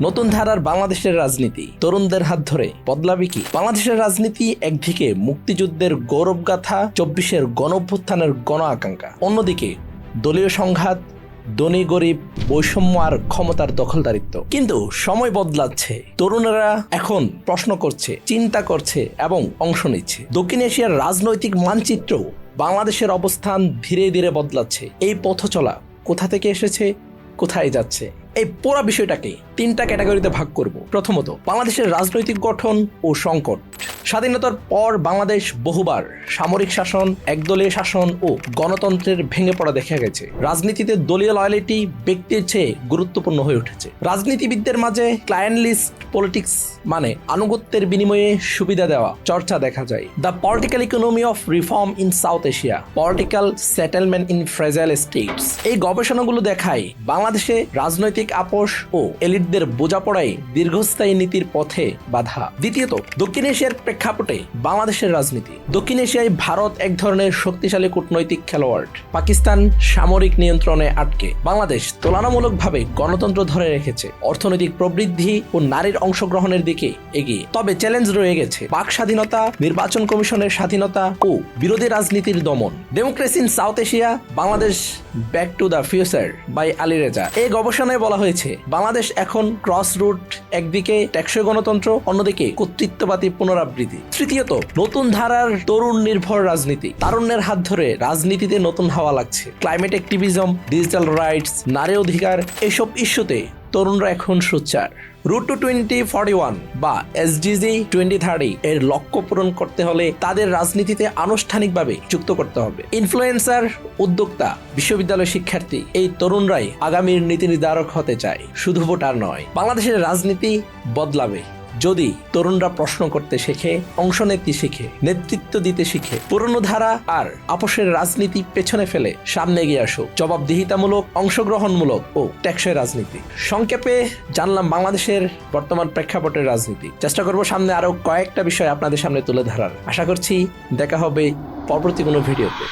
নতুন ধারার বাংলাদেশের রাজনীতি। তরুণদের হাত ধরে বদলাবে কি? বাংলাদেশের রাজনীতি একদিকে মুক্তিযুদ্ধের গৌরবগাথা চব্বিশের গণ অভ্যুত্থানের গণ আকাঙ্ক্ষা। অন্যদিকে দলীয় সংঘাত, ধনী গরিব, বৈষম্য আর ক্ষমতার দখলদারিত্ব। কিন্তু সময় বদলাচ্ছে। তরুণেরা এখন প্রশ্ন করছে, চিন্তা করছে এবং অংশ নিচ্ছে। দক্ষিণ এশিয়ার রাজনৈতিক মানচিত্র বাংলাদেশের অবস্থান ধীরে ধীরে বদলাচ্ছে। এই পথ চলা কোথা থেকে এসেছে? কোথায় যাচ্ছে? এই পুরো বিষয়টাকে তিনটা ক্যাটাগরিতে ভাগ করব। প্রথমত, বাংলাদেশের রাজনৈতিক গঠন ও সংকট। স্বাধীনতার পর বাংলাদেশ বহুবার সামরিক শাসন, একদলীয় শাসন ও গণতন্ত্রের ভেঙে পড়া দেখা গেছে। রাজনীতিতে দলীয় লয়ালিটি ব্যক্তির চেয়ে গুরুত্বপূর্ণ হয়ে উঠেছে। রাজনীতিবিদদের মাঝে ক্লায়েন্ট লিস্ট পলিটিক্স মানে আনুগত্যের বিনিময়ে সুবিধা দেওয়া চর্চা দেখা যায়। The political economy of reform in South Asia, political settlement in fragile states. এই গবেষণাগুলো দেখায় বাংলাদেশে রাজনৈতিক আপোষ ও এলিটদের বোঝাপড়ায় দীর্ঘস্থায়ী নীতির পথে বাধা। দ্বিতীয়ত, দক্ষিণ এশিয়ার প্রেক্ষাপটে বাংলাদেশের রাজনীতি। দক্ষিণ এশিয়ায় ভারত এক ধরনের শক্তিশালী কূটনৈতিক খেলোয়াড়। পাকিস্তান সামরিক নিয়ন্ত্রণে আটকে। বাংলাদেশ তুলনামূলকভাবে গণতন্ত্র ধরে রেখেছে। অর্থনৈতিক প্রবৃদ্ধি ও নারীর অংশগ্রহণের দিকে এগিয়ে। তবে চ্যালেঞ্জ রয়ে গেছে। বাক স্বাধীনতা, নির্বাচন কমিশনের স্বাধীনতা ও বিরোধী রাজনীতির দমন। Democracy in South Asia Bangladesh back to the future by Ali Reza এই গবেষণায় বলা হয়েছে, বাংলাদেশ এখন ক্রস রুট একদিকে টেকসই গণতন্ত্র, অন্যদিকে কর্তৃত্ববাদী পুনরাবৃত্তি। তৃতীয়ত, নতুন ধারার তরুণ নির্ভর রাজনীতি। তারুণ্যের হাত ধরে রাজনীতিতে নতুন হাওয়া লাগছে। ক্লাইমেট অ্যাক্টিভিজম ডিজিটাল রাইটস নারী অধিকার, এসব ইস্যুতে তরুণরা এখন সোচ্চার route to twenty forty one বা এসডিজি টোয়েন্টি থার্টি এর লক্ষ্য পূরণ করতে হলে তাদের রাজনীতিতে আনুষ্ঠানিকভাবে যুক্ত করতে হবে। ইনফ্লুয়েন্সার উদ্যোক্তা বিশ্ববিদ্যালয় শিক্ষার্থী এই তরুণরাই আগামীর নীতি নির্ধারক হতে চায়। শুধু ভোটার নয়, বাংলাদেশের রাজনীতি বদলাবে। যদি তরুণরা প্রশ্ন করতে শেখে, অংশ নিতে শিখে, নেতৃত্ব দিতে শিখে, পুরনো ধারা আর আপোষের রাজনীতি পেছনে ফেলে সামনে এগিয়ে আসুক। জবাবদিহিতামূলক, অংশগ্রহণমূলক ও টেকসই রাজনীতি। সংক্ষেপে জানলাম বাংলাদেশের বর্তমান প্রেক্ষাপটের রাজনীতি। চেষ্টা করব সামনে আরও কয়েকটা বিষয় আপনাদের সামনে তুলে ধরার। আশা করছি দেখা হবে পরবর্তী কোনো ভিডিওতে।